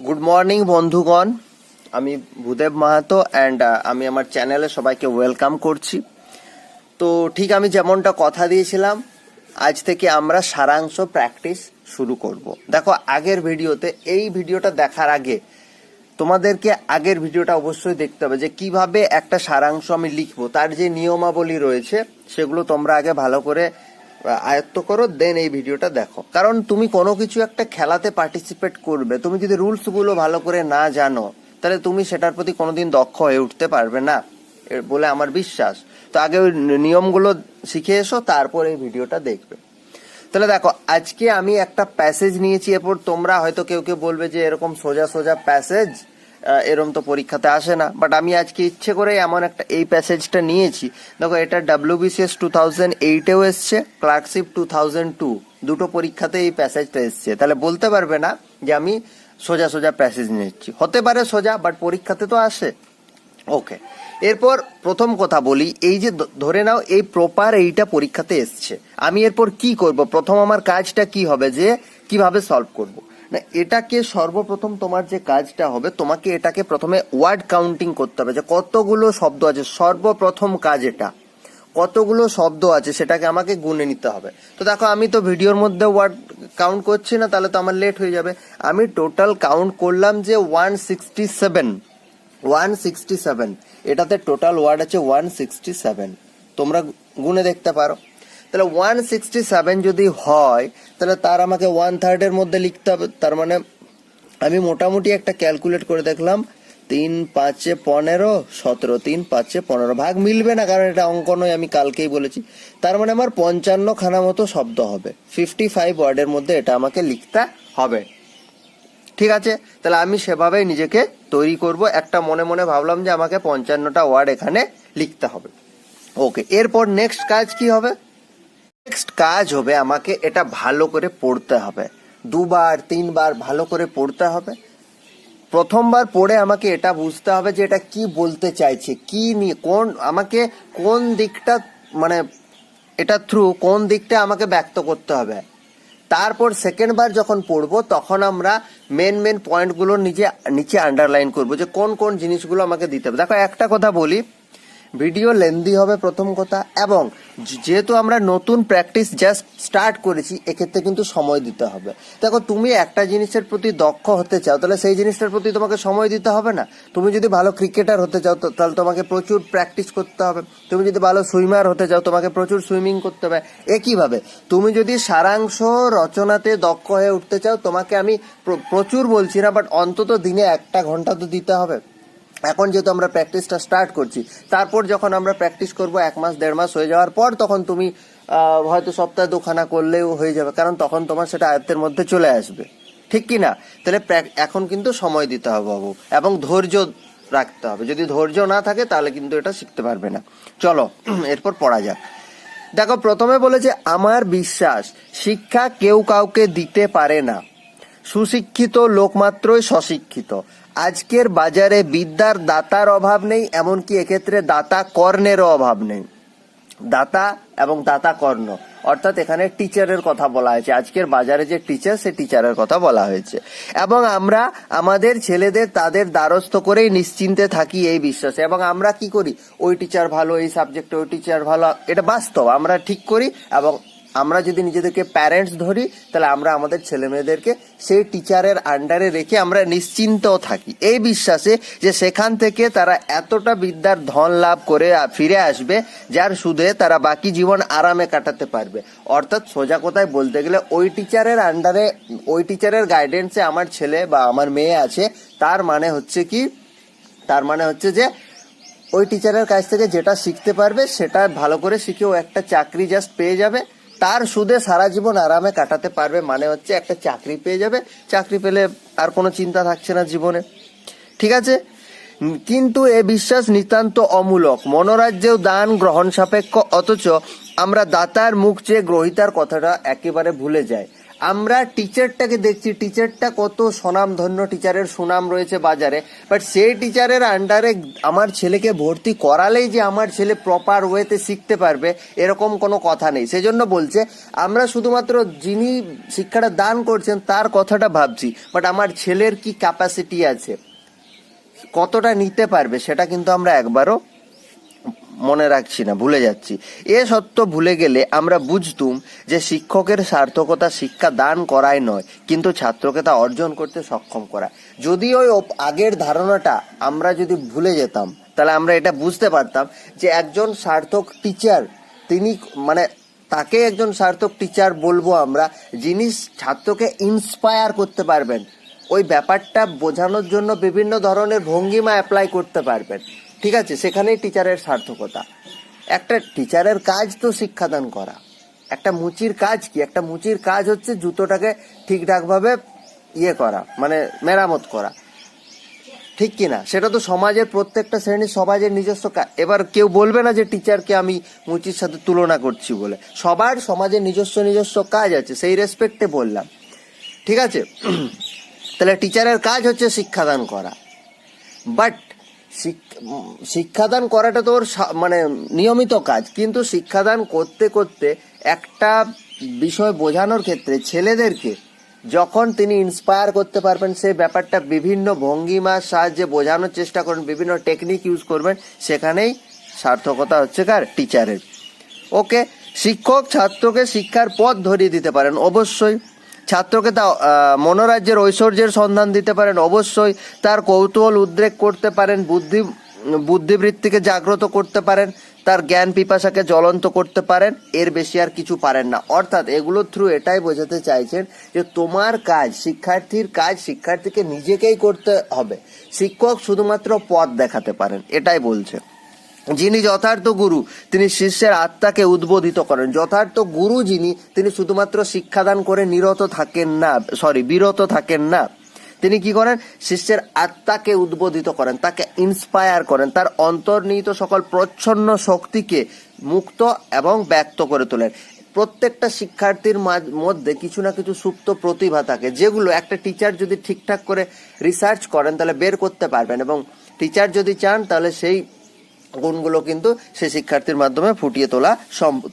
Good morning বন্ধুগণ। আমি Bhudev Mahato and আমি আমার চ্যানেলে সবাইকে ওয়েলকাম করছি। তো ঠিক আমি যেমনটা কথা দিয়েছিলাম, আজ থেকে আমরা সারাংশ প্র্যাকটিস শুরু করব। দেখো, আগের ভিডিওতে, এই ভিডিওটা দেখার আগে, তোমাদেরকে আগের ভিডিওটা অবশ্যই দেখতে হবে যে কীভাবে একটা সারাংশ আমি লিখব। তার যে নিয়মাবলী রয়েছে, সেগুলো তোমরা আগে ভালো করে আয়ত্ত করো দেন এই ভিডিওটা দেখো। কারণ তুমি কোনো কিছু একটা খেলাতে পার্টিসিপেট করবে। তুমি যদি রুলসগুলো ভালো করে না জানো, তাহলে তুমি সেটার প্রতি কোনোদিন দক্ষ হয়ে উঠতে পারবে না বলে আমার বিশ্বাস। তো আগে ওই নিয়মগুলো শিখে এসো, তারপর এই ভিডিওটা দেখবে। তাহলে দেখো, আজকে আমি একটা প্যাসেজ নিয়েছি, এরপর তোমরা হয়তো কেউ কেউ বলবে যে এরকম সোজা সোজা প্যাসেজ এরকম তো পরীক্ষাতে আসে না। বাট আমি আজকে ইচ্ছে করে এমন একটা এই প্যাসেজটা নিয়েছি। দেখো, এটা ডাব্লিউবিসিএস টু থাউজেন্ড এইটেও এসছে ক্লার্কশিপ টু থাউজেন্ড টু দুটো পরীক্ষাতে এই প্যাসেজটা এসছে। তাহলে বলতে পারবে না যে আমি সোজা সোজা প্যাসেজ নিচ্ছি। হতে পারে সোজা বাট পরীক্ষাতে তো আসে। ওকে এরপর প্রথম কথা বলি, এই যে ধরে নাও এই প্রপার এইটা পরীক্ষাতে এসছে। আমি এরপর কি করব? প্রথম আমার কাজটা কি হবে যে, কীভাবে সলভ করব? না, এটাকে সর্বপ্রথম তোমার যে কাজটা হবে, তোমাকে এটাকে প্রথমে ওয়ার্ড কাউন্টিং করতে হবে যে কতগুলো শব্দ আছে, সর্বপ্রথম কাজ এটা। কতগুলো শব্দ আছে, সেটাকে আমাকে গুনে নিতে হবে। তো দেখো, আমি তো ভিডিওর মধ্যে ওয়ার্ড কাউন্ট করছি না, তাহলে তো আমার লেট হয়ে যাবে। আমি টোটাল কাউন্ট করলাম যে one sixty seven one sixty seven এটাতে টোটাল ওয়ার্ড আছে ওয়ান সিক্সটি সেভেন তোমরা গুনে দেখতে পারো। তাহলে ওয়ান সিক্সটি সেভেন যদি হয়, তাহলে তার আমাকে ওয়ান থার্ডের মধ্যে লিখতে হবে। তার মানে আমি মোটামুটি একটা ক্যালকুলেট করে দেখলাম, তিন পাঁচে পনেরো, সতেরো, তিন পাঁচে পনেরো। ভাগ মিলবে না, কারণ এটা অঙ্ক নয় আমি কালকেই বলেছি। তার মানে আমার পঞ্চান্ন খানা মতো শব্দ হবে। ফিফটি ফাইভ ওয়ার্ডের মধ্যে এটা আমাকে লিখতে হবে। ঠিক আছে? তাহলে আমি সেভাবেই নিজেকে তৈরি করব। একটা মনে মনে ভাবলাম যে আমাকে পঞ্চান্নটা ওয়ার্ড এখানে লিখতে হবে। ওকে এরপর নেক্সট কাজ কি হবে? নেক্সট কাজ হবে আমাকে এটা ভালো করে পড়তে হবে। দুবার, তিনবার ভালো করে পড়তে হবে। প্রথমবার পড়ে আমাকে এটা বুঝতে হবে যে এটা কি বলতে চাইছে, কি নিয়ে কোন, আমাকে কোন দিকটা মানে এটা থ্রু কোন দিকটা আমাকে ব্যক্ত করতে হবে। তারপর সেকেন্ড বার যখন পড়ব, তখন আমরা মেন মেন পয়েন্টগুলো নিজে, নিচে আন্ডারলাইন করব যে কোন কোন জিনিসগুলো আমাকে দিতে হবে। দেখো একটা কথা বলি ভিডিও লেন্দি হবে প্রথম কথা, এবং যেহেতু আমরা নতুন প্র্যাকটিস জাস্ট স্টার্ট করেছি, এক্ষেত্রে কিন্তু সময় দিতে হবে। দেখো, তুমি একটা জিনিসের প্রতি দক্ষ হতে চাও, তাহলে সেই জিনিসটার প্রতি তোমাকে সময় দিতে হবে না। তুমি যদি ভালো ক্রিকেটার হতে চাও তাহলে তোমাকে প্রচুর প্র্যাকটিস করতে হবে। তুমি যদি ভালো সুইমার হতে চাও, তোমাকে প্রচুর সুইমিং করতে হবে। একইভাবে, তুমি যদি সারাংশ রচনাতে দক্ষ হয়ে উঠতে চাও, তোমাকে আমি প্রচুর বলছি না, বাট অন্তত দিনে একটা ঘণ্টা তো দিতে হবে। এখন যেহেতু আমরা প্র্যাকটিসটা স্টার্ট করছি, তারপর যখন আমরা প্র্যাকটিস করব এক মাস, দেড় মাস হয়ে যাওয়ার পর তখন তুমি হয়তো সপ্তাহে দুখানা করলেও হয়ে যাবে, কারণ তখন তোমার সেটা আয়ত্তের মধ্যে চলে আসবে। ঠিক কি না? তাহলে এখন কিন্তু সময় দিতে হবে বাবু, এবং ধৈর্য রাখতে হবে। যদি ধৈর্য না থাকে, তাহলে কিন্তু এটা শিখতে পারবে না। চলো, এরপর পড়া যাক। দেখো, প্রথমে বলেছে আমার বিশ্বাস, শিক্ষা কেউ কাউকে দিতে পারে না। সুশিক্ষিত লোক মাত্রই সশিক্ষিত আজকের বাজারে বিদ্যার দাতার অভাব নেই, এমনকি এক্ষেত্রে দাতা কর্ণেরও অভাব নেই। দাতা এবং দাতা কর্ণ। অর্থাৎ এখানে টিচারের কথা বলা হয়েছে। আজকের বাজারে যে টিচার, সে টিচারের কথা বলা হয়েছে। এবং আমরা আমাদের ছেলেদের, তাদের দ্বারস্থ করেই নিশ্চিন্তে থাকি এই বিশ্বাসে। এবং আমরা কি করি? ওই টিচার ভালো, এই সাবজেক্টে ওই টিচার ভালো, এটা বাস্তব। আমরা ঠিক করি এবং আমরা যদি নিজেদেরকে প্যারেন্টস ধরি, তাহলে আমরা আমাদের ছেলে মেয়েদেরকে সেই টিচারের আন্ডারে রেখে আমরা নিশ্চিন্তও থাকি। এই বিশ্বাসে যে সেখান থেকে তারা এতটা বিদ্যার ধন লাভ করে ফিরে আসবে, যার সুদে তারা বাকি জীবন আরামে কাটাতে পারবে। অর্থাৎ সোজা কথায় বলতে গেলে, ওই টিচারের আন্ডারে ওই টিচারের গাইডেন্সে আমার ছেলে বা আমার মেয়ে আছে, তার মানে হচ্ছে কি, তার মানে হচ্ছে যে, ওই টিচারের কাছ থেকে যেটা শিখতে পারবে, সেটা ভালো করে শিখে ও একটা চাকরি জাস্ট পেয়ে যাবে। তার সুদে সারা জীবন আরামে কাটাতে পারবে মানে হচ্ছে একটা চাকরি পেয়ে যাবে। চাকরি পেলে আর কোনো চিন্তা থাকছে না জীবনে। ঠিক আছে? কিন্তু এ বিশ্বাস নিতান্ত অমূলক। মনোরাজ্যেও দান গ্রহণ সাপেক্ষ। অথচ আমরা দাতার মুখ চেয়ে গ্রহিতার কথাটা একেবারে ভুলে যাই। আমরা টিচারটাকে দেখছি টিচারটা কত স্বনামধন্য টিচারের সুনাম রয়েছে বাজারে। বাট সেই টিচারের আন্ডারে আমার ছেলেকে ভর্তি করালেই যে আমার ছেলে প্রপার ওয়েতে শিখতে পারবে, এরকম কোনো কথা নেই। সেজন্য বলছে, আমরা শুধুমাত্র যিনি শিক্ষাটা দান করছেন, তার কথাটা ভাবছি। বাট আমার ছেলের কি ক্যাপাসিটি আছে? কতটা নিতে পারবে, সেটা কিন্তু আমরা একবারও মনে রাখছি না, ভুলে যাচ্ছি। এ সত্য ভুলে গেলে আমরা বুঝতুম যে শিক্ষকের সার্থকতা শিক্ষা দান করাই নয়, কিন্তু ছাত্রকে তা অর্জন করতে সক্ষম করা। যদি ওই আগের ধারণাটা আমরা যদি ভুলে যেতাম, তাহলে আমরা এটা বুঝতে পারতাম যে একজন সার্থক টিচার তিনি মানে তাকে একজন সার্থক টিচার বলব আমরা, যিনি ছাত্রকে ইন্সপায়ার করতে পারবেন। ওই ব্যাপারটা বোঝানোর জন্য বিভিন্ন ধরনের ভঙ্গিমা অ্যাপ্লাই করতে পারবেন। ঠিক আছে, সেখানেই টিচারের সার্থকতা। একটা টিচারের কাজ তো শিক্ষাদান করা। একটা মুচির কাজ কি? একটা মুচির কাজ হচ্ছে জুতোটাকে ঠিকঠাকভাবে ইয়ে করা মানে মেরামত করা। ঠিক কি না? সেটা তো সমাজের প্রত্যেকটা শ্রেণির সমাজের নিজস্ব কাজ এবার কেউ বলবে না যে টিচারকে আমি মুচির সাথে তুলনা করছি বলে। সবার সমাজের নিজস্ব নিজস্ব কাজ আছে, সেই রেসপেক্টে বললাম। ঠিক আছে? তাহলে টিচারের কাজ হচ্ছে শিক্ষাদান করা। বাট শিক্ষাদান করাটা তো ওর সা- মানে নিয়মিত কাজ, কিন্তু শিক্ষাদান করতে করতে একটা বিষয় বোঝানোর ক্ষেত্রে ছেলেদেরকে যখন তিনি ইন্সপায়ার করতে পারবেন সেই ব্যাপারটা বিভিন্ন ভঙ্গিমার সাহায্যে বোঝানোর চেষ্টা করবেন, বিভিন্ন টেকনিক ইউজ করবেন, সেখানেই সার্থকতা হচ্ছে কার? টিচারের ওকে, শিক্ষক ছাত্রকে শিক্ষার পথ ধরিয়ে দিতে পারেন, অবশ্যই। ছাত্রকে তা মনোরাজ্যের ঐশ্বর্যের সন্ধান দিতে পারেন। অবশ্যই তার কৌতূহল উদ্রেক করতে পারেন, বুদ্ধি, বুদ্ধিবৃত্তিকে জাগ্রত করতে পারেন, তার জ্ঞান পিপাসাকে জ্বলন্ত করতে পারেন, এর বেশি আর কিছু পারেন না। অর্থাৎ এগুলোর থ্রু এটাই বোঝাতে চাইছেন যে তোমার কাজ, শিক্ষার্থীর কাজ শিক্ষার্থীকে নিজেকেই করতে হবে। শিক্ষক শুধুমাত্র পথ দেখাতে পারেন, এটাই বলছে। যিনি যথার্থ গুরু, তিনি শিষ্যের আত্মাকে উদ্বোধিত করেন। যথার্থ গুরু যিনি, তিনি শুধুমাত্র শিক্ষাদান করে নিরত থাকেন না সরি বিরত থাকেন না। তিনি কি করেন? শিষ্যের আত্মাকে উদ্বোধিত করেন, তাকে ইন্সপায়ার করেন, তার অন্তর্নিহিত সকল প্রচ্ছন্ন শক্তিকে মুক্ত এবং ব্যক্ত করে তোলেন। প্রত্যেকটা শিক্ষার্থীর মধ্যে কিছু না কিছু সুপ্ত প্রতিভা থাকে, যেগুলো একটা টিচার যদি ঠিকঠাক করে রিসার্চ করেন, তাহলে বের করতে পারবেন এবং টিচার যদি চান, তাহলে সেই গুণগুলো কিন্তু সে শিক্ষার্থীর মাধ্যমে ফুটিয়ে তোলা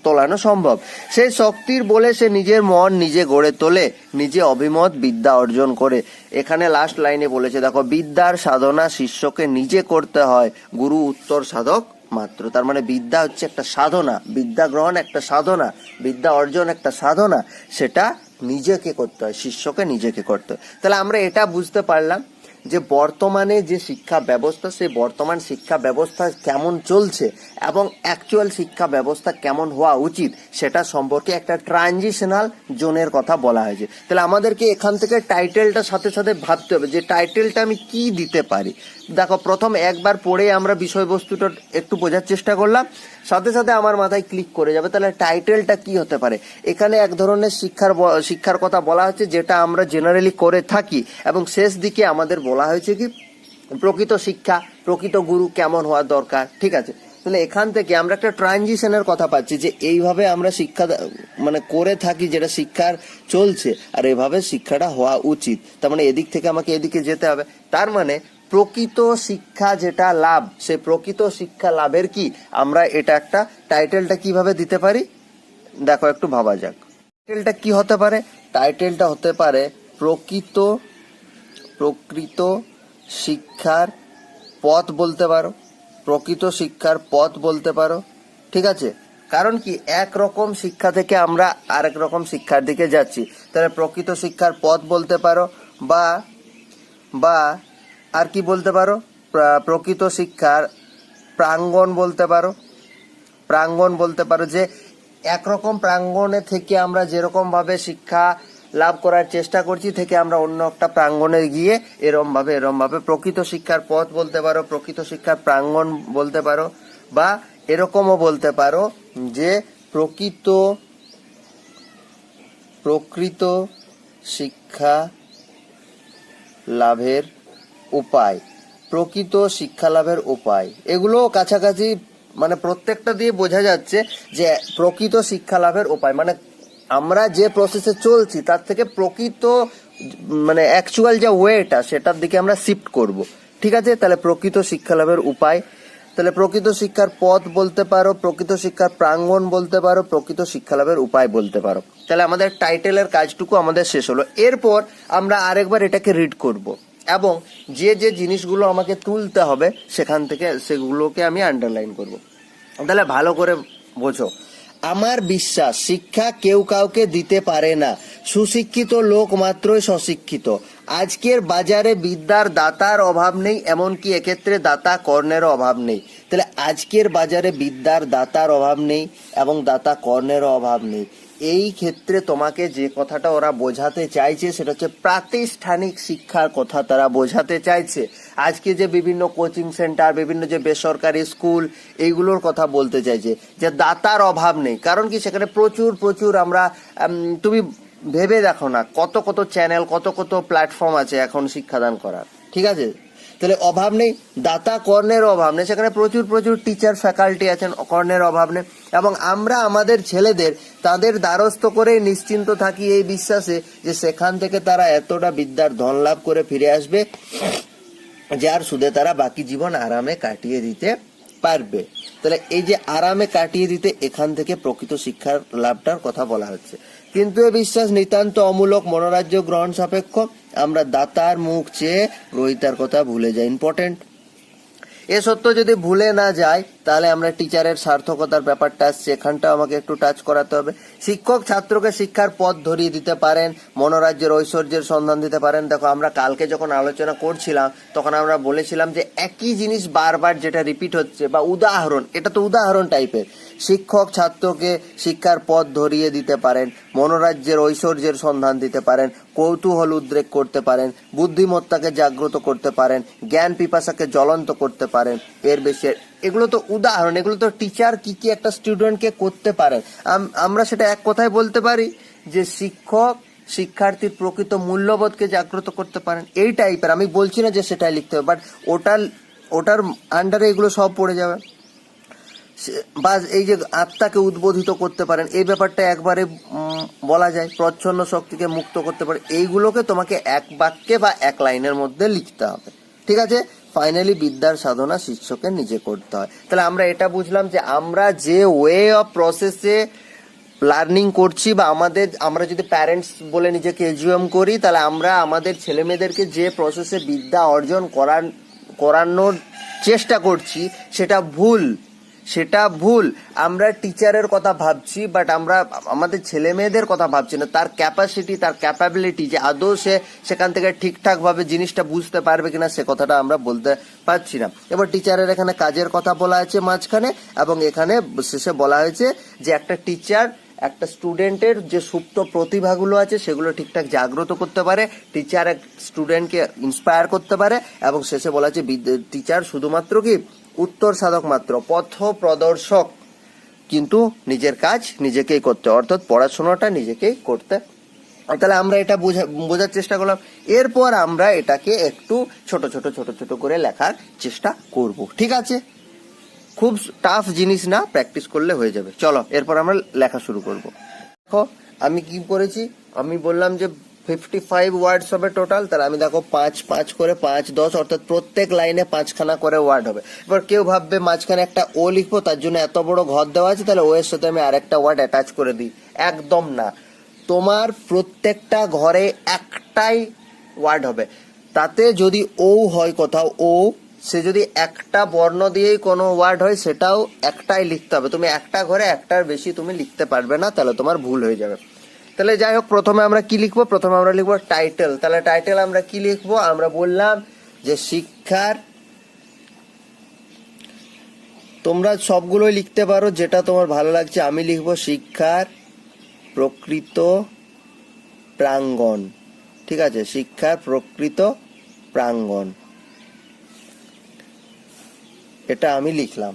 তোলানো সম্ভব। সেই শক্তির বলে সে নিজের মন নিজে গড়ে তোলে, নিজে অভিমত, বিদ্যা অর্জন করে। এখানে লাস্ট লাইনে বলেছে, দেখো, বিদ্যার সাধনা শিষ্যকে নিজে করতে হয়, গুরু উত্তর সাধক মাত্র। তার মানে বিদ্যা হচ্ছে একটা সাধনা, বিদ্যা গ্রহণ একটা সাধনা, বিদ্যা অর্জন একটা সাধনা, সেটা নিজেকে করতে হয়, শিষ্যকে নিজেকে করতে হয়। তাহলে আমরা এটা বুঝতে পারলাম। যে বর্তমানে যে শিক্ষা ব্যবস্থা, সেই বর্তমান শিক্ষা ব্যবস্থা কেমন চলছে এবং অ্যাকচুয়াল শিক্ষা ব্যবস্থা কেমন হওয়া উচিত, সেটা সম্পর্কে একটা ট্রানজিশনাল জোনের কথা বলা হয়েছে। তাহলে আমাদেরকে এখান থেকে টাইটেলটা সাথে সাথে ভাবতে হবে যে টাইটেলটা আমি কি দিতে পারি। দেখো, প্রথম একবার পড়ে আমরা বিষয়বস্তুটা একটু বোঝার চেষ্টা করলাম। সাথে সাথে আমার মাথায় ক্লিক করে যাবে। তাহলে টাইটেলটা কি হতে পারে? এখানে এক ধরনের শিক্ষার শিক্ষার কথা বলা হচ্ছে যেটা আমরা জেনারেলি করে থাকি। এবং শেষ দিকে আমাদের বলা হয়েছে কি, প্রকৃত শিক্ষা, প্রকৃত গুরু কেমন হওয়া দরকার, ঠিক আছে? তাহলে এখান থেকে আমরা একটা ট্রানজিশনের কথা পাচ্ছি যে এইভাবে আমরা শিক্ষা মানে করে থাকি যেটা শিক্ষার চলছে। আর এভাবে শিক্ষাটা হওয়া উচিত। তার মানে এদিক থেকে আমাকে এদিকে যেতে হবে। তার মানে প্রকৃত শিক্ষা যেটা লাভ, সে প্রকৃত শিক্ষা লাভের কি? আমরা এটা একটা টাইটেলটা কীভাবে দিতে পারি? দেখো, একটু ভাবা যাক। টাইটেলটা কি হতে পারে? টাইটেলটা হতে পারে প্রকৃত প্রকৃত শিক্ষার পথ বলতে পারো। প্রকৃত শিক্ষার পথ বলতে পারো। ঠিক আছে? কারণ কি এক রকম শিক্ষা থেকে আমরা আরেক রকম শিক্ষার দিকে যাচ্ছি। তাহলে প্রকৃত শিক্ষার পথ বলতে পারো বা বা আর কি বলতে পারো? প্রকৃত শিক্ষার প্রাঙ্গণ বলতে পারো। প্রাঙ্গণ বলতে পারো যে, একরকম প্রাঙ্গণে থেকে আমরা যেরকম ভাবে শিক্ষা লাভ করার চেষ্টা করছি, থেকে আমরা অন্য একটা প্রাঙ্গণে গিয়ে এরম ভাবে এরম ভাবে প্রকৃত শিক্ষার পথ বলতে পারো, প্রকৃত শিক্ষার প্রাঙ্গণ বলতে পারো, বা এরকমও বলতে পারো যে, প্রকৃত প্রকৃত শিক্ষা লাভের উপায়, প্রকৃত শিক্ষা লাভের উপায়। এগুলো কাছাকাছি মানে প্রত্যেকটা দিয়ে বোঝা যাচ্ছে যে প্রকৃত শিক্ষা লাভের উপায়। মানে আমরা যে প্রসেসে চলছি, তার থেকে প্রকৃত মানে অ্যাকচুয়াল যে ওয়েটা সেটার দিকে আমরা শিফট করব। ঠিক আছে? তাহলে প্রকৃত শিক্ষা লাভের উপায়। তাহলে প্রকৃত শিক্ষার পথ বলতে পারো, প্রকৃত শিক্ষার প্রাঙ্গণ বলতে পারো, প্রকৃত শিক্ষা লাভের উপায় বলতে পারো। তাহলে আমাদের টাইটেলের কাজটুকু আমাদের শেষ হলো। এরপর আমরা আরেকবার এটাকে রিড করব। এবং যে যে জিনিসগুলো আমাকে তুলতে হবে, সেখান থেকে সেগুলোকে আমি আন্ডারলাইন করব। তাহলে ভালো করে বোঝো। আমার বিশ্বাস, শিক্ষা কেউ কাউকে দিতে পারে না। সুশিক্ষিত লোক মাত্রই সশিক্ষিত আজকের বাজারে বিদ্যার দাতার অভাব নেই, এমনকি এক্ষেত্রে দাতা কর্ণেরও অভাব নেই। তাহলে আজকের বাজারে বিদ্যার দাতার অভাব নেই এবং দাতা কর্ণেরও অভাব নেই। এই ক্ষেত্রে তোমাকে যে কথাটা ওরা বোঝাতে চাইছে, সেটা হচ্ছে প্রাতিষ্ঠানিক শিক্ষার কথা তারা বোঝাতে চাইছে। আজকে যে বিভিন্ন কোচিং সেন্টার, বিভিন্ন যে বেসরকারি স্কুল, এইগুলোর কথা বলতে চাইছে, যে দাতার অভাব নেই। কারণ কি? সেখানে প্রচুর প্রচুর আমরা তুমি ভেবে দেখো না, কত কত চ্যানেল কত কত প্ল্যাটফর্ম আছে এখন শিক্ষাদান করার। ঠিক আছে? তাহলে অভাব নেই। দাতা কর্ণের অভাব নেই। সেখানে প্রচুর প্রচুর টিচার ফ্যাকাল্টি আছেন, কর্ণের অভাব নেই। এবং আমরা, আমাদের ছেলেদের, তাদের দ্বারস্থ করে নিশ্চিন্ত থাকি এই বিশ্বাসে যে সেখান থেকে তারা এতটা বিদ্যার ধন লাভ করে ফিরে আসবে, যার সুদে তারা বাকি জীবন আরামে কাটিয়ে দিতে পারবে। তাহলে এই যে আরামে কাটিয়ে দিতে এখান থেকে প্রকৃত শিক্ষার লাভটার কথা বলা হচ্ছে। কিন্তু এ বিশ্বাস নিতান্ত অমূলক মনোরাজ্য গ্রহণ সাপেক্ষ। আমরা দাতার মুখ চেয়ে গ্রহিতার কথা ভুলে যাই ইম্পর্টেন্ট এ সত্য যদি ভুলে না যায় তাহলে আমরা টিচারের সার্থকতার ব্যাপারটা আসছে আমাকে একটু টাচ করাতে হবে। শিক্ষক ছাত্রকে শিক্ষার পথ ধরিয়ে দিতে পারেন, মনোরাজ্যের ঐশ্বর্যের সন্ধান দিতে পারেন। দেখো, আমরা কালকে যখন আলোচনা করছিলাম, তখন আমরা বলেছিলাম যে একই জিনিস বারবার যেটা রিপিট হচ্ছে বা উদাহরণ, এটা তো উদাহরণ টাইপের শিক্ষক ছাত্রকে শিক্ষার পথ ধরিয়ে দিতে পারেন, মনোরাজ্যের ঐশ্বর্যের সন্ধান দিতে পারেন, কৌতূহল উদ্রেক করতে পারেন, বুদ্ধিমত্তাকে জাগ্রত করতে পারেন, জ্ঞান পিপাসাকে জ্বলন্ত করতে পারেন। এর বেশি এগুলো তো উদাহরণ, এগুলো তো টিচার কি কি একটা স্টুডেন্টকে করতে আম- আমরা সেটা এক কথায় বলতে পারি যে শিক্ষক শিক্ষার্থীর প্রকৃত মূল্যবোধকে জাগ্রত করতে পারেন। এই টাইপের আমি বলছি না যে সেটাই লিখতে হবে বাট ওটার ওটার আন্ডারে এগুলো সব পড়ে যাবে। বা এই যে আত্মাকে উদ্বোধিত করতে পারেন, এই ব্যাপারটা একবারে বলা যায়, প্রচ্ছন্ন শক্তিকে মুক্ত করতে পারে। এইগুলোকে তোমাকে এক বাক্যে বা এক লাইনের মধ্যে লিখতে হবে। ঠিক আছে? ফাইনালি বিদ্যার সাধনা শিষ্যকে নিজে করতে হয়। তাহলে আমরা এটা বুঝলাম যে আমরা যে ওয়ে অফ প্রসেসে লার্নিং করছি বা আমাদের, আমরা যদি প্যারেন্টস বলে নিজেকে এজুয়েম করি, তাহলে আমরা আমাদের ছেলেমেয়েদেরকে যে প্রসেসে বিদ্যা অর্জন করান, করানোর চেষ্টা করছি, সেটা ভুল। সেটা ভুল। আমরা টিচারের কথা ভাবছি বাট আমরা, আমাদের ছেলে মেয়েদের কথা ভাবছি না। তার ক্যাপাসিটি তার ক্যাপাবিলিটি যে আদৌ সে সেখান থেকে ঠিকঠাক ভাবে জিনিসটা বুঝতে পারবে কিনা, সে কথাটা আমরা বলতে পারছি না। এবার টিচারের এখানে কাজের কথা বলা আছে মাঝখানে, এবং এখানে শেষে বলা হয়েছে যে একটা টিচার একটা স্টুডেন্টের যে সুপ্ত প্রতিভাগুলো আছে, সেগুলো ঠিকঠাক জাগ্রত করতে পারে টিচার এক স্টুডেন্টকে ইন্সপায়ার করতে পারে, এবং শেষে বলা আছে টিচার শুধুমাত্র কি উত্তর সাধক মাত্র পথ প্রদর্শক কিন্তু নিজের কাজ নিজেকেই করতে অর্থাৎ পড়াশোনাটা নিজেকেই করতে তাহলে আমরা এটা বোঝা বোঝার চেষ্টা করলাম। এরপর আমরা এটাকে একটু ছোট ছোট ছোট ছোট করে লেখার চেষ্টা করব। ঠিক আছে? খুব টাফ জিনিস না প্র্যাকটিস করলে হয়ে যাবে। চলো, এরপর আমরা লেখা শুরু করব। দেখো, আমি কি করেছি? আমি বললাম যে ফিফটি ফাইভ ওয়ার্ডস হবে টোটাল তাহলে আমি দেখো পাঁচ পাঁচ করে পাঁচ, দশ, অর্থাৎ প্রত্যেক লাইনে পাঁচখানা করে ওয়ার্ড হবে। এবার কেউ ভাববে মাঝখানে একটা ও লিখব, তার জন্য এত বড় ঘর দেওয়া আছে, তাহলে ও এর সাথে আমি আরেকটা ওয়ার্ড অ্যাটাচ করে দিই। একদম না। তোমার প্রত্যেকটা ঘরে একটাই ওয়ার্ড হবে। তাতে যদি ও হয় কোথাও ও সে যদি একটা বর্ণ দিয়েই কোনো ওয়ার্ড হয়, সেটাও একটাই লিখতে হবে। তুমি একটা ঘরে একটার বেশি তুমি লিখতে পারবে না, তাহলে তোমার ভুল হয়ে যাবে। তাহলে যাই হোক, প্রথমে আমরা কি লিখব? প্রথমে আমরা লিখব টাইটেল তাহলে টাইটেল আমরা কি লিখব? আমরা বললাম যে শিক্ষার, তোমরা সবগুলোই লিখতে পারো, যেটা তোমার ভালো লাগছে, আমি লিখব শিক্ষার প্রকৃত প্রাঙ্গণ। ঠিক আছে? শিক্ষার প্রকৃত প্রাঙ্গণ। এটা আমি লিখলাম।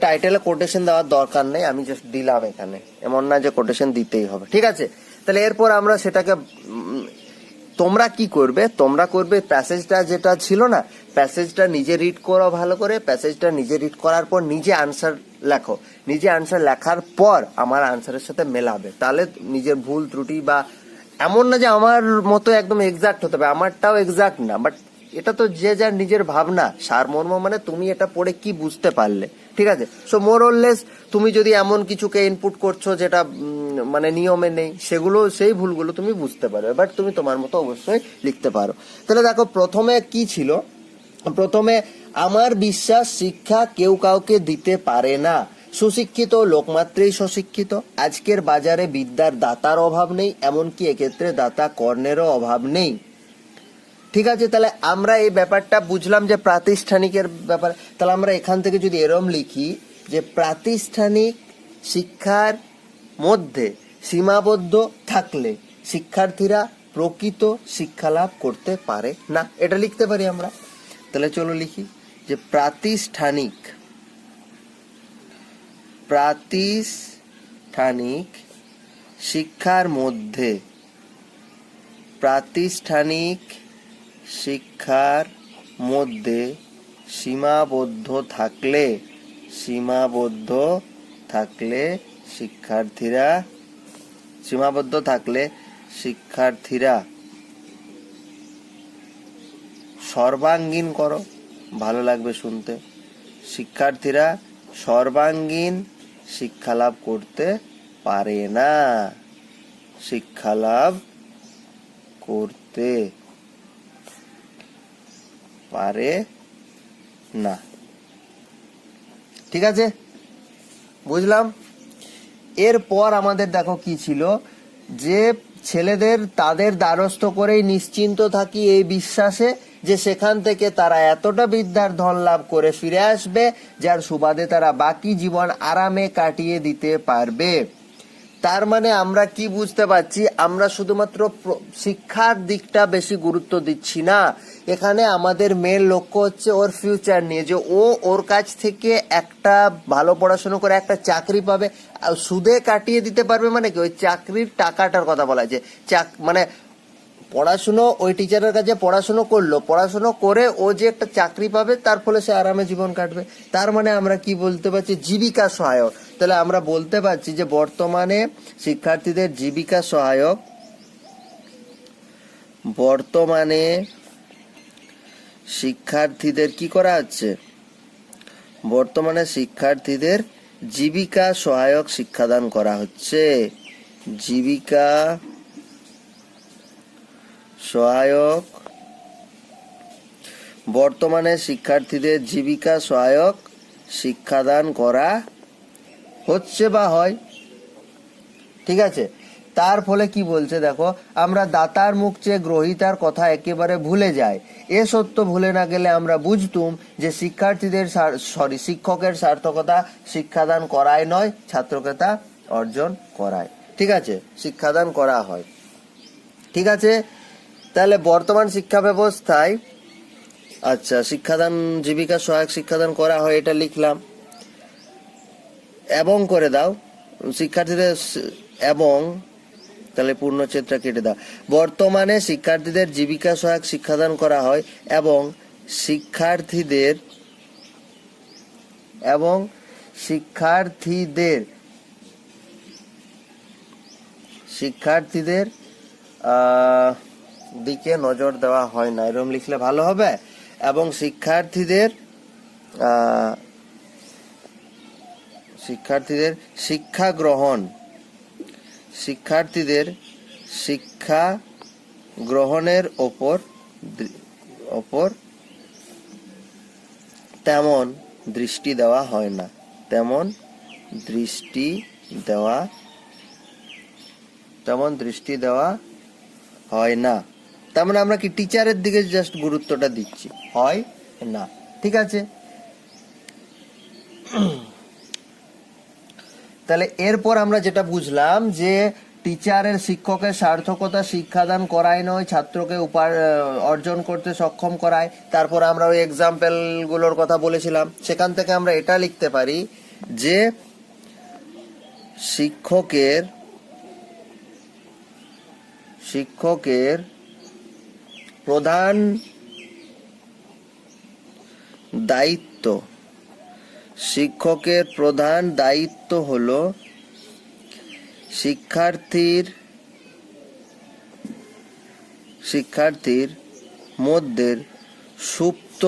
টাইটেলে কোটেশন দেওয়ার দরকার নেই, আমি জাস্ট দিলাম এখানে। এমন না যে কোটেশন দিতেই হবে। ঠিক আছে? তাহলে এরপর আমরা সেটাকে তোমরা কি করবে? তোমরা করবে প্যাসেজটা যেটা ছিল না, প্যাসেজটা নিজে রিড করো ভালো করে, প্যাসেজটা নিজে রিড করার পর নিজে আনসার লেখো। নিজে আনসার লেখার পর আমার আনসারের সাথে মেলাবে। তাহলে নিজের ভুল ত্রুটি বা এমন না যে আমার মতো একদম এক্সাক্ট হতে হবে, আমারটাও এক্সাক্ট না বাট এটা তো যে যার নিজের ভাবনা। সারমর্ম মানে তুমি এটা পড়ে কি বুঝতে পারলে? ঠিক আছে? সো মোর লেস তুমি যদি এমন কিছুকে ইনপুট করছ যেটা মানে নিয়মে নেই, সেগুলো, সেই ভুলগুলো তুমি বুঝতে পারবে বাট তুমি তোমার মতো অবশ্যই লিখতে পারো। তাহলে দেখো, প্রথমে কি ছিল? প্রথমে, আমার বিশ্বাস শিক্ষা কেউ কাউকে দিতে পারে না। সুশিক্ষিত লোকমাত্রেই সুশিক্ষিত আজকের বাজারে বিদ্যার দাতার অভাব নেই, এমনকি এক্ষেত্রে দাতা কর্ণেরও অভাব নেই। ঠিক আছে, তাহলে আমরা এই ব্যাপারটা বুঝলাম যে প্রাতিষ্ঠানিকের ব্যাপার। তাহলে আমরা এখান থেকে যদি এরম লিখি যে প্রাতিষ্ঠানিক শিক্ষার মধ্যে সীমাবদ্ধ থাকলে শিক্ষার্থীরা প্রকৃত শিক্ষা লাভ করতে পারে না। এটা লিখতে পারি আমরা? তাহলে চলো লিখি যে প্রাতিষ্ঠানিক প্রাতিষ্ঠানিক শিক্ষার মধ্যে প্রাতিষ্ঠানিক শিক্ষার মধ্যে সীমাবদ্ধ থাকলে সীমাবদ্ধ থাকলে শিক্ষার্থীরা, সীমাবদ্ধ থাকলে শিক্ষার্থীরা সর্বাঙ্গীন করো, ভালো লাগবে শুনতে। শিক্ষার্থীরা সর্বাঙ্গীন শিক্ষা লাভ করতে পারে না। শিক্ষা লাভ করতে পারে না। ঠিক আছে? বুঝলাম? এরপর আমাদের দেখো কি ছিল, যে ছেলেদের তাদের দ্বারস্থ করেই নিশ্চিন্ত থাকি এই বিশ্বাসে যে সেখান থেকে তারা এতটা বিদ্যার ধন লাভ করে ফিরে আসবে, যার সুবাদে তারা বাকি জীবন আরামে কাটিয়ে দিতে পারবে। তার মানে আমরা কি বুঝতে পারছি? আমরা শুধুমাত্র শিক্ষার দিকটা বেশি গুরুত্ব দিচ্ছি না। এখানে আমাদের মেন লক্ষ্য হচ্ছে ওর ফিউচার নিয়ে, যে ও ওর কাছ থেকে একটা ভালো পড়াশোনা করে একটা চাকরি পাবে। সুদে কাটিয়ে দিতে পারবে মানে কি? ওই চাকরির টাকাটার কথা বলা যে চাক মানে পড়াশুনো, ওই টিচারের কাছে পড়াশুনো করল। পড়াশুনো করে ও যে একটা চাকরি পাবে, তার ফলে সে আরামে জীবন কাটবে। তার মানে আমরা কি বলতে পারছি? জীবিকা সহায়ক। তাহলে আমরা বলতে পারছি যে বর্তমানে শিক্ষার্থীদের জীবিকা সহায়ক বর্তমানে শিক্ষার্থীদের কি করা হচ্ছে? বর্তমানে শিক্ষার্থীদের জীবিকা সহায়ক শিক্ষাদান করা হচ্ছে। জীবিকা সহায়ক। বর্তমানে শিক্ষার্থীদের জীবিকা সহায়ক শিক্ষাদান করা হচ্ছে বা হয়। ঠিক আছে? তার ফলে কি বলছে দেখো, আমরা দাতার মুখ চেয়ে গ্রহিতার কথা একেবারে ভুলে যাই। এ সত্য ভুলে না গেলে আমরা বুঝতুম যে শিক্ষার্থীদের সরি শিক্ষকের সার্থকতা শিক্ষাদান করায় নয়, ছাত্রকেতা অর্জন করায় ঠিক আছে? শিক্ষাদান করা হয়। ঠিক আছে? তাহলে বর্তমান শিক্ষা ব্যবস্থায় আচ্ছা শিক্ষাদান, জীবিকা সহায়ক শিক্ষাদান করা হয়, এটা লিখলাম। এবং করে দাও। শিক্ষার্থীদের এবং, তাহলে পূর্ণচ্ছেদটা কেটে দাও। বর্তমানে শিক্ষার্থীদের জীবিকা সহায়ক শিক্ষাদান করা হয় এবং শিক্ষার্থীদের এবং শিক্ষার্থীদের শিক্ষার্থীদের দিকে নজর দেওয়া হয় না। এরকম লিখলে ভালো হবে? এবং শিক্ষার্থীদের শিক্ষার্থীদের শিক্ষা গ্রহণ, শিক্ষার্থীদের শিক্ষা গ্রহণের ওপর ওপর তেমন দৃষ্টি দেওয়া হয় না। তেমন দৃষ্টি দেওয়া, তেমন দৃষ্টি দেওয়া হয় না। তার মানে আমরা কি টিচারের দিকে জাস্ট গুরুত্বটা দিচ্ছি? হয় না। ঠিক আছে? তাহলে এরপর আমরা যেটা বুঝলাম যে টিচারের শিক্ষকের সার্থকতা শিক্ষাদান করায় নয়, ছাত্রকে উপার অর্জন করতে সক্ষম করায়। তারপর আমরা ওই এক্সাম্পলগুলোর কথা বলেছিলাম। সেখান থেকে আমরা এটা লিখতে পারি যে শিক্ষকের শিক্ষকের প্রধান দায়িত্ব। শিক্ষকের প্রধান দায়িত্ব হলো শিক্ষার্থীর শিক্ষার্থীর মধ্যে সুপ্ত,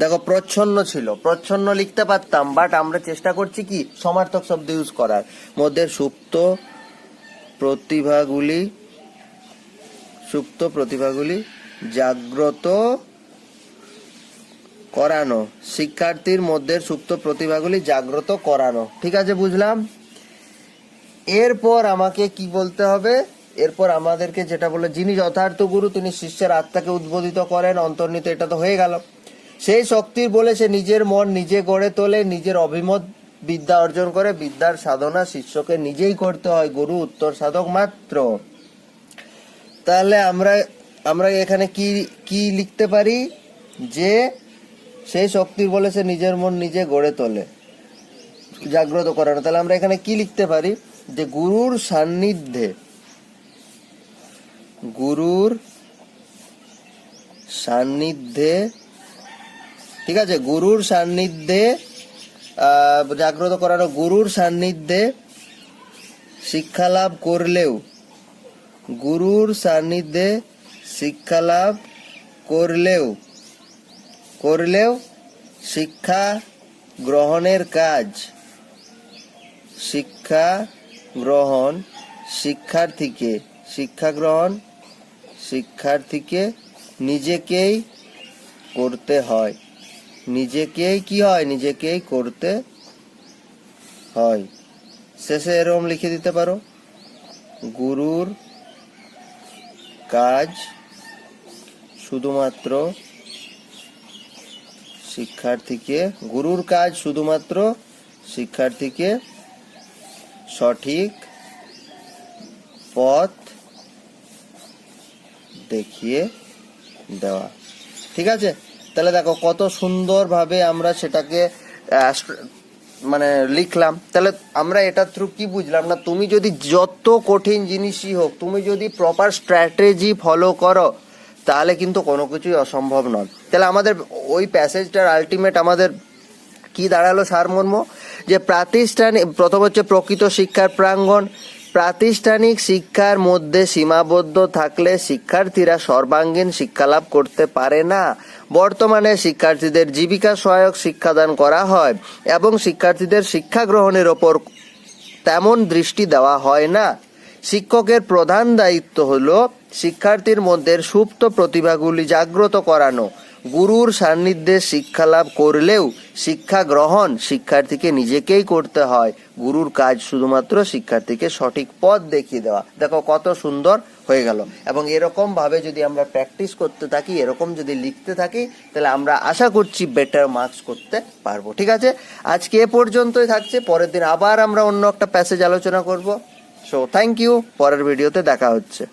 দেখো প্রচ্ছন্ন ছিল, প্রচ্ছন্ন লিখতে পারতাম বাট আমরা চেষ্টা করছি কি সমার্থক শব্দ ইউজ করার। মধ্যে সুপ্ত প্রতিভাগুলি সুপ্ত প্রতিভাগুলি জাগ্রত করানো। শিক্ষার্থীর মধ্যে সুপ্ত প্রতিভাগুলি জাগ্রত করানো। ঠিক আছে, বুঝলাম? এরপর আমাকে কি বলতে হবে? এরপর আমাদেরকে যেটা বলে, যিনি যথার্থ গুরু, তিনি শিষ্যের আত্মাকে উদ্বোধিত করেন অন্তর্নিত এটা তো হয়ে গেল। সেই শক্তির বলে সে নিজের মন নিজে গড়ে তোলে, নিজের অভিমত বিদ্যা অর্জন করে। বিদ্যার সাধনা শিষ্যকে নিজেই করতে হয়। গুরু উত্তর সাধক মাত্র। তাহলে আমরা আমরা এখানে কি কি লিখতে পারি? যে সেই শক্তির বলে সে নিজের মন নিজে গড়ে তোলে। জাগ্রত করানো তাহলে আমরা এখানে কি লিখতে পারি? যে গুরুর সান্নিধ্যে গুরুর সান্নিধ্যে, ঠিক আছে? গুরুর সান্নিধ্যে জাগ্রত করানো গুরুর সান্নিধ্যে শিক্ষা লাভ করলেও গুরুর সান্নিধ্যে শিক্ষা লাভ করলেও করলেও শিক্ষা গ্রহণের কাজ। শিক্ষা গ্রহণ শিক্ষার্থীকে, শিক্ষা গ্রহণ শিক্ষার্থীকে নিজেকেই করতে হয়। নিজেকেই কি হয়? নিজেকেই করতে হয়। শেষে এরকম লিখে দিতে পারো। গুরুর কাজ শুধুমাত্র শিক্ষার্থীকে, গুরুর কাজ শুধুমাত্র শিক্ষার্থীকে সঠিক পথ দেখিয়ে দেওয়া। ঠিক আছে? তাহলে দেখো কত সুন্দরভাবে আমরা সেটাকে মানে লিখলাম, তাহলে আমরা এটার থ্রু কি বুঝলাম না? তুমি যদি যত কঠিন জিনিসই হোক, তুমি যদি প্রপার স্ট্র্যাটেজি ফলো করো, তাহলে কিন্তু কোনো কিছুই অসম্ভব নয়। তাহলে আমাদের ওই প্যাসেজটার আলটিমেট আমাদের কি দাঁড়াল, সারমর্ম? যে প্রাতিষ্ঠানিক, প্রথম হচ্ছে প্রকৃত শিক্ষার প্রাঙ্গণ প্রাতিষ্ঠানিক শিক্ষার মধ্যে সীমাবদ্ধ থাকলে শিক্ষার্থীরা সর্বাঙ্গীন শিক্ষালাভ করতে পারে না। বর্তমানে শিক্ষার্থীদের জীবিকা সহায়ক শিক্ষাদান করা হয় এবং শিক্ষার্থীদের শিক্ষা গ্রহণের ওপর তেমন দৃষ্টি দেওয়া হয় না। শিক্ষকের প্রধান দায়িত্ব হল শিক্ষার্থীর মধ্যে সুপ্ত প্রতিভাগুলি জাগ্রত করানো। গুরুর সান্নিধ্যে শিক্ষা লাভ করলেও শিক্ষা গ্রহণ শিক্ষার্থীকে নিজেকেই করতে হয়। গুরুর কাজ শুধুমাত্র শিক্ষার্থীকে সঠিক পথ দেখিয়ে দেওয়া। দেখো কত সুন্দর হয়ে গেল। এবং এরকম ভাবে যদি আমরা প্র্যাকটিস করতে থাকি, এরকম যদি লিখতে থাকি, তাহলে আমরা আশা করছি বেটার মার্কস করতে পারব। ঠিক আছে? আজকে এ পর্যন্তই থাকছে। পরের দিন আবার আমরা অন্য একটা প্যাসেজ আলোচনা করব। সো থ্যাংক ইউ পরের ভিডিওতে দেখা হচ্ছে।